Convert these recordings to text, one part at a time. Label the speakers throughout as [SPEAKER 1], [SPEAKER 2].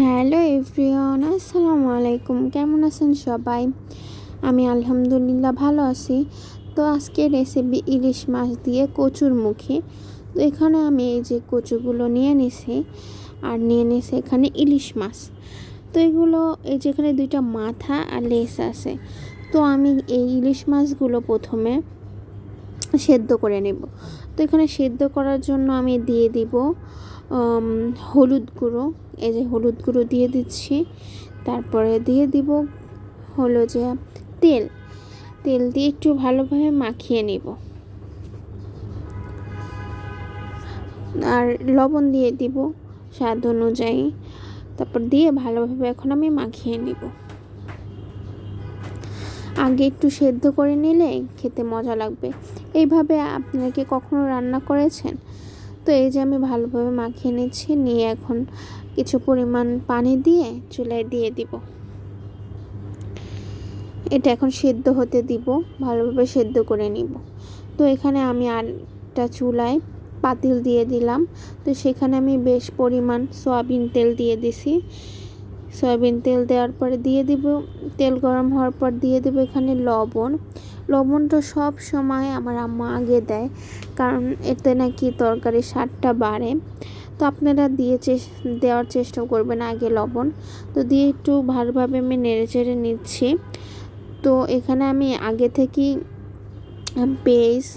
[SPEAKER 1] Hello everyone, আসসালামু আলাইকুম। কেমন আছেন সবাই? আমি আলহামদুলিল্লাহ ভালো আছি। তো আজকে রেসিপি ইলিশ মাছ দিয়ে কচুর মুখে। তো এখানে আমি এই যে কচুগুলো নিয়ে নিছি, আর নিয়ে নিছি এখানে ইলিশ মাছ। তো এগুলো, এই যেখানে দুইটা মাথা আর লেস আছে। তো আমি এই ইলিশ মাছগুলো প্রথমে সেদ্ধ করে নেব। তো এখানে সেদ্ধ করার জন্য আমি দিয়ে দিব হলুদ গুঁড়ো, এই যে হলুদ গুঁড়ো দিয়ে দিচ্ছি। তারপরে দিয়ে দিব হলো যে তেল। তেল দিয়ে একটু ভালোভাবে মাখিয়ে নিব। আর লবণ দিয়ে দিব স্বাদ অনুযায়ী। তারপর দিয়ে ভালোভাবে এখন আমি মাখিয়ে নিব। আগে একটু সেদ্ধ করে নিলে খেতে মজা লাগবে। এইভাবে আপনাকে কখনো রান্না করেছেন? তো এই যে আমি ভালোভাবে মাখিয়ে নিচ্ছি, নিয়ে এখন কিছু পরিমাণ পানি দিয়ে চুলায় দিয়ে দিব। এটা এখন সেদ্ধ হতে দিব, ভালোভাবে সেদ্ধ করে নিব। তো এখানে আমি আরটা চুলায় পাতিল দিয়ে দিলাম। তো সেখানে আমি বেশ পরিমাণ সয়াবিন তেল দিয়ে দিছি। সয়াবিন তেল দেওয়ার পরে দিয়ে দিব, তেল গরম হওয়ার পর দিয়ে দেবো এখানে লবণ। লবণটা সব সময় আমার আম্মা আগে দেয়, কারণ এতে নাকি তরকারি স্বাদটা বাড়ে। তো আপনারা দিয়ে দেওয়ার চেষ্টা করবেন আগে লবণ। তো দিয়ে একটু ভালোভাবে আমি নেড়ে চেড়ে নিচ্ছি। তো এখানে আমি আগে থেকেই পেস্ট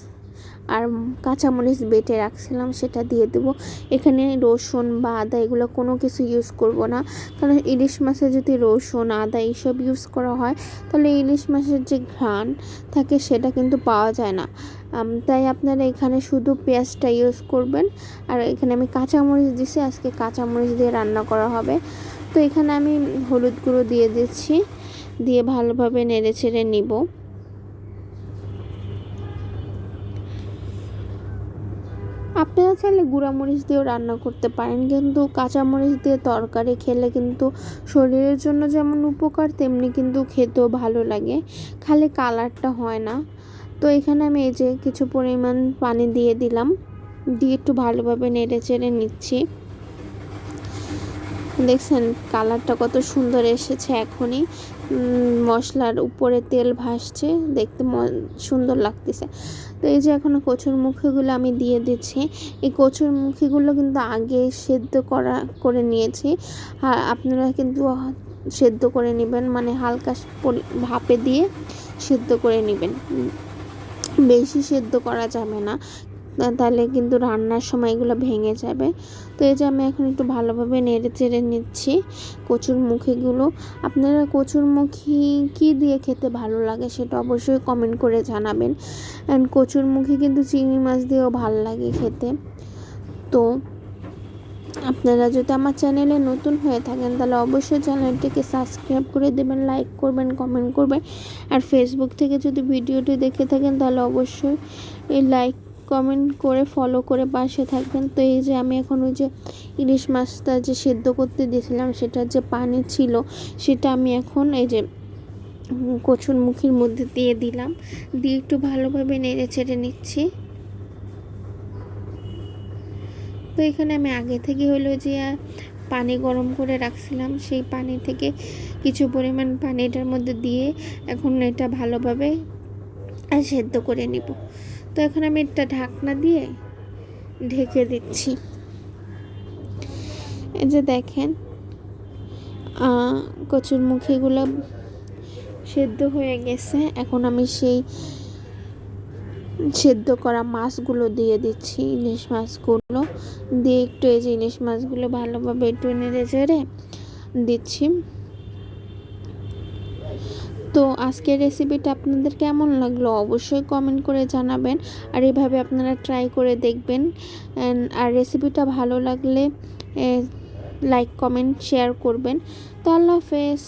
[SPEAKER 1] আর কাঁচামরিচ বেটে রাখছিলাম, সেটা দিয়ে দেবো। এখানে রসুন বা আদা এগুলো কোনো কিছু ইউজ করব না। কারণ ইলিশ মাছে যদি রসুন, আদা এইসব ইউজ করা হয়, তাহলে ইলিশ মাছের যে ঘ্রাণ থাকে সেটা কিন্তু পাওয়া যায় না। তাই আপনারা এখানে শুধু পেঁয়াজটা ইউজ করবেন। আর এখানে আমি কাঁচামরিচ দিছি, আজকে কাঁচামরিচ দিয়ে রান্না করা হবে। তো এখানে আমি হলুদ গুঁড়ো দিয়ে দিচ্ছি, দিয়ে ভালোভাবে নেড়ে ছেড়ে নিব। আপনারা চাইলে গুঁড়ামরিচ দিয়েও রান্না করতে পারেন, কিন্তু কাঁচামরিচ দিয়ে তরকারি খেলে কিন্তু শরীরের জন্য যেমন উপকার, তেমনি কিন্তু খেতেও ভালো লাগে। খালি কালারটা হয় না। তো এখানে আমি এই যে কিছু পরিমাণ পানি দিয়ে দিলাম, দিয়ে একটু ভালোভাবে নেড়ে চেড়ে নিচ্ছি। দেখছেন, কালারটা কত সুন্দর এসেছে এখনই। মশলার উপরে তেল ভাসছে, দেখতে সুন্দর লাগতেছে। তো এই যে এখন কচুর মুখিগুলো আমি দিয়ে দিচ্ছি। এই কচুর মুখিগুলো কিন্তু আগে সেদ্ধ করা, করে নিয়েছি। আর আপনারা কিন্তু সেদ্ধ করে নেবেন মানে হালকা ভাপে দিয়ে সেদ্ধ করে নেবেন। বেশি সেদ্ধ করা যাবে না। তাহলে কিন্তু রান্নার সময় এগুলো ভেঙে যাবে। তো এই যে আমি এখন একটু ভালোভাবে নেড়ে চেড়ে নিচ্ছি কচুর মুখিগুলো। আপনারা কচুর মুখি কী দিয়ে খেতে ভালো লাগে সেটা অবশ্যই কমেন্ট করে জানাবেন। অ্যান্ড কচুর মুখি কিন্তু চিংড়ি মাছ দিয়েও ভালো লাগে খেতে। তো আপনারা যদি আমার চ্যানেলে নতুন হয়ে থাকেন, তাহলে অবশ্যই চ্যানেলটিকে সাবস্ক্রাইব করে দেবেন লাইক করবেন কমেন্ট করবেন। আর ফেসবুক থেকে যদি ভিডিওটি দেখে থাকেন, তাহলে অবশ্যই এই লাইক কমেন্ট করে ফলো করে পাশে থাকবেন। তো এই যে আমি এখন ওই যে ইলিশ মাছটা যে সেদ্ধ করতে দিয়েছিলাম সেটার যে পানি ছিল, সেটা আমি এখন এই যে কচুর মুখির মধ্যে দিয়ে দিলাম। দিয়ে একটু ভালোভাবে নেড়ে ছেড়ে নিচ্ছি। তো এখানে আমি আগে থেকে হলো যে পানি গরম করে রাখছিলাম, সেই পানি থেকে কিছু পরিমাণ পানি এটার মধ্যে দিয়ে এখন এটা ভালোভাবে সেদ্ধ করে নিব। তো এখন আমি একটা ঢাকনা দিয়ে ঢেকে দিচ্ছি। এই যে দেখেন কচুর মুখিগুলো সেদ্ধ হয়ে গেছে। এখন আমি সেই সেদ্ধ করা মাছগুলো দিয়ে দিচ্ছি, ইলিশ মাছগুলো। দিয়ে একটু এই যে ইলিশ মাছগুলো ভালোভাবে একটু নেড়ে চেড়ে দিচ্ছি। তো আজকের রেসিপিটা আপনাদের কেমন লাগল অবশ্যই কমেন্ট করে জানাবেন। আর এভাবে আপনারা ট্রাই করে দেখবেন। আর রেসিপিটা ভালো লাগলে লাইক কমেন্ট শেয়ার করবেন। তো আল্লাহ হাফেজ।